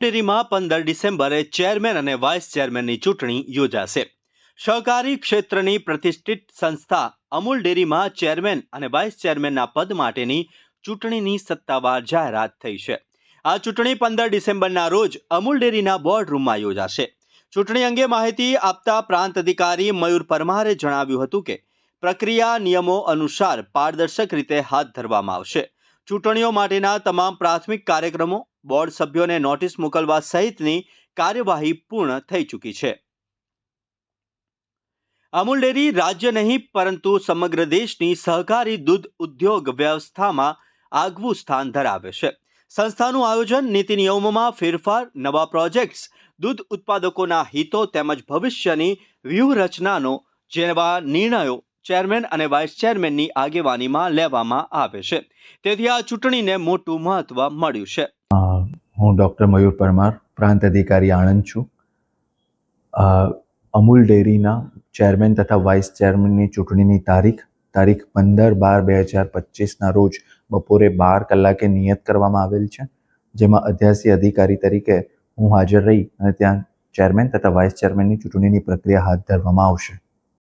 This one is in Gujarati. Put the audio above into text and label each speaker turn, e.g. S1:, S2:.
S1: ડેરીમાં પંદર ડિસેમ્બરે ચેરમેન અને વાઇસ ચેરમેનની ચૂંટણી યોજાશે. સહકારી ક્ષેત્રની પ્રતિષ્ઠિત સંસ્થા અમૂલ ડેરીમાં ચેરમેન અને વાઇસ ચેરમેનના પદ માટેની ચૂંટણીની સત્તાવાર જાહેરાત થઈ છે. આ ચૂંટણી પંદર ડિસેમ્બરના રોજ અમૂલ ડેરીના બોર્ડ રૂમમાં યોજાશે. ચૂંટણી અંગે માહિતી આપતા પ્રાંત અધિકારી મયુર પરમારે જણાવ્યું હતું કે, પ્રક્રિયા નિયમો અનુસાર પારદર્શક રીતે હાથ ધરવામાં આવશે. ચૂંટણીઓ માટેના તમામ પ્રાથમિક કાર્યક્રમો બોર્ડ સભ્યોને નોટિસ મોકલવા સહિતની કાર્યવાહી પૂર્ણ થઈ ચૂકી છે. અમૂલ ડેરી રાજ્ય નહીં, પરંતુ સમગ્ર દેશની સહકારી દૂધ ઉદ્યોગ વ્યવસ્થામાં આગવું સ્થાન ધરાવે છે. સંસ્થાનું આયોજન નીતિ નિયમોમાં ફેરફાર, નવા પ્રોજેક્ટ્સ, દૂધ ઉત્પાદકોના હિતો તેમજ ભવિષ્યની વ્યૂહરચનાનો જેવા નિર્ણયો ચેરમેન અને વાઇસ ચેરમેનની આગેવાનીમાં લેવામાં આવે છે. તેથી આ ચૂંટણીને મોટું મહત્વ મળ્યું છે.
S2: હું ડૉક્ટર મયુર પરમાર, પ્રાંત અધિકારી આણંદ છું. અમૂલ ડેરીના ચેરમેન તથા વાઇસ ચેરમેનની ચૂંટણીની તારીખ તારીખ પંદર બાર બે હજાર પચીસના રોજ બપોરે બાર કલાકે નિયત કરવામાં આવેલ છે, જેમાં અધ્યાસી અધિકારી તરીકે હું હાજર રહી અને ત્યાં ચેરમેન તથા વાઇસ ચેરમેનની ચૂંટણીની પ્રક્રિયા હાથ ધરવામાં આવશે.